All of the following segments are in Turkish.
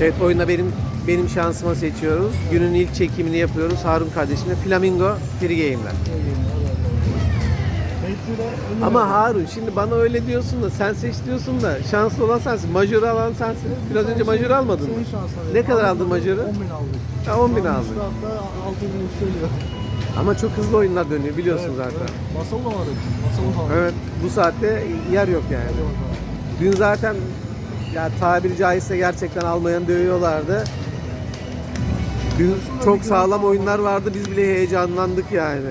Evet oyunda benim benim şansıma seçiyoruz. Günün ilk çekimini yapıyoruz Harun kardeşimle. Flamingo Free Game'den. Ama Harun şimdi bana öyle diyorsun da sen seç diyorsun da şanslı olan sensin. Majörü alan sensin. Biraz önce majörü almadın mı? Ne kadar aldın majörü? 10 bin aldık. Ha, 10 bin aldın. Hatta 6 bin yükseliyor. Ama çok hızlı oyunlar dönüyor biliyorsun Evet, zaten. evet. Masa bulamadık. Masa bulamadık. Evet bu saatte yer yok yani. Hadi bakalım. Dün zaten ya tabiri caizse gerçekten almayan dövüyorlardı. Çok sağlam oyunlar vardı. Biz bile heyecanlandık yani.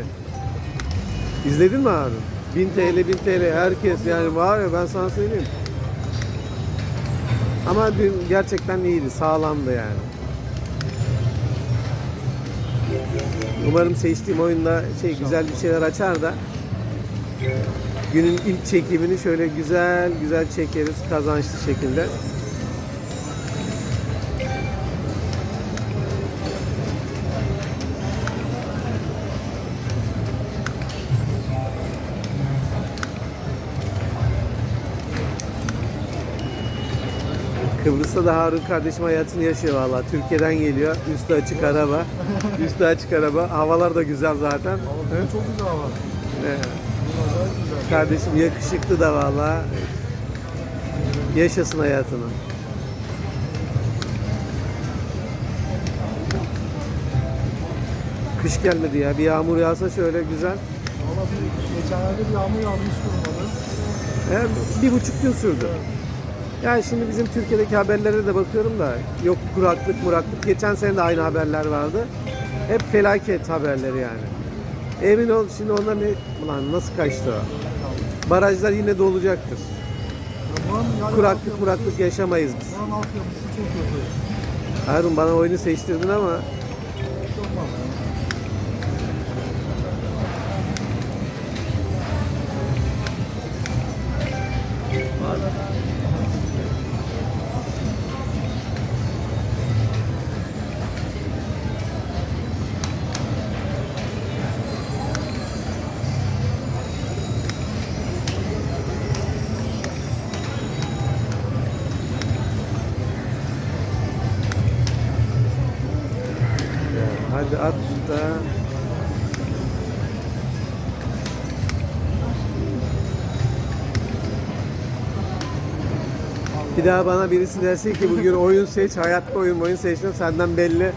İzledin mi abi? 1000 TL 1000 TL herkes yani var ya ben sana söyleyeyim. Ama dün gerçekten iyiydi. Sağlamdı yani. Umarım seçtiğim oyunda şey güzel bir şeyler açar da günün ilk çekimini şöyle güzel güzel çekeriz kazançlı şekilde. Kıbrıs'ta da Harun kardeşim hayatını yaşıyor valla. Türkiye'den geliyor. Üstü açık araba. Üstü açık araba. Havalar da güzel zaten. Bugün çok güzel hava. Evet. Kardeşim yakışıklı da valla. Yaşasın hayatını. Kış gelmedi ya. Bir yağmur yağsa şöyle güzel. Valla geçenlerde bir yağmur yağmış durmadı. He, bir buçuk gün sürdü. Yani şimdi bizim Türkiye'deki haberlere de bakıyorum da yok kuraklık muraklık. Geçen sene de aynı haberler vardı. Hep felaket haberleri yani. Emin ol şimdi onlar ne... Ulan nasıl kaçtı o? Barajlar yine dolacaktır. Kuraklık muraklık yaşamayız biz. Harun bana oyunu seçtirdin ama hadi at da. Bir daha bana birisi derse ki bugün oyun seç, hayatta oyun oyun seçtim senden belli.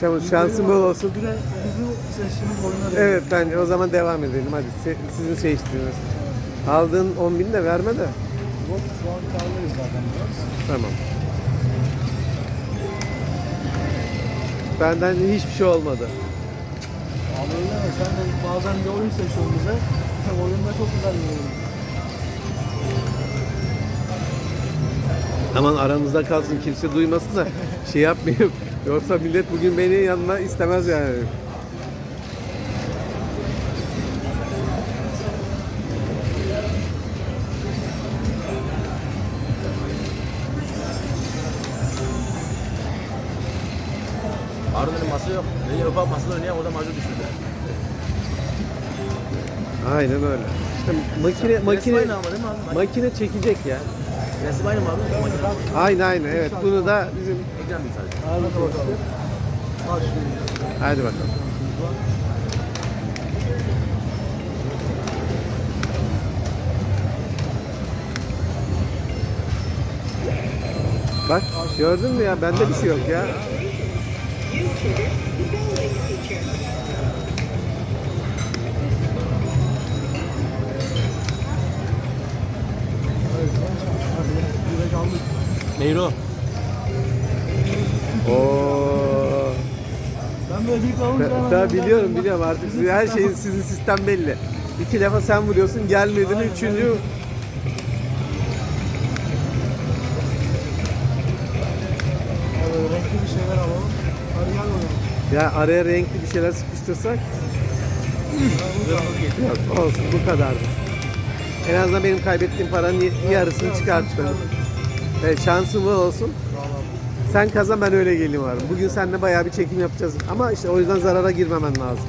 Şans- Şansın bol olsun. Bir de bizim seçtiğimiz oyuna değil. Evet bence o zaman devam edelim hadi Se- sizin seçtiğiniz. Aldığın 10 bin de verme de. Yok şu an karlıyız zaten biraz. Tamam. Benden hiçbir şey olmadı. Abi öyle mi? Sen de bazen bir oyun seçiyorsun bize. Oyunda çok güzel bir oyun. Aman aranızda kalsın kimse duymasın da şey yapmayayım. Yoksa millet bugün beni yanına istemez yani. Harun dedim masa yok. Dedi ufak masada oynayan o da macun düşürdü. Aynen öyle. İşte makine makine aynı ama değil mi abi? makine çekecek ya. Resim aynı mı abi? Makine. Aynen aynen evet. Bunu da bizim Ekran bir sadece. Hadi bakalım. Bak gördün mü ya bende bir şey yok ya. Meyro. Oo. Ben böyle alınca hemen Tabii gönderdim. biliyorum biliyorum artık sizin- her sistem- şeyin sizin sistem belli. İki defa sen vuruyorsun gelmedin Aynen, üçüncü ya araya renkli bir şeyler sıkıştırsak yok olsun bu kadardı. En azından benim kaybettiğim paranın yarısını çıkarttın. Evet, şansın bol olsun. Sen kazan ben öyle geleyim var. Bugün seninle bayağı bir çekim yapacağız. Ama işte o yüzden zarara girmemen lazım.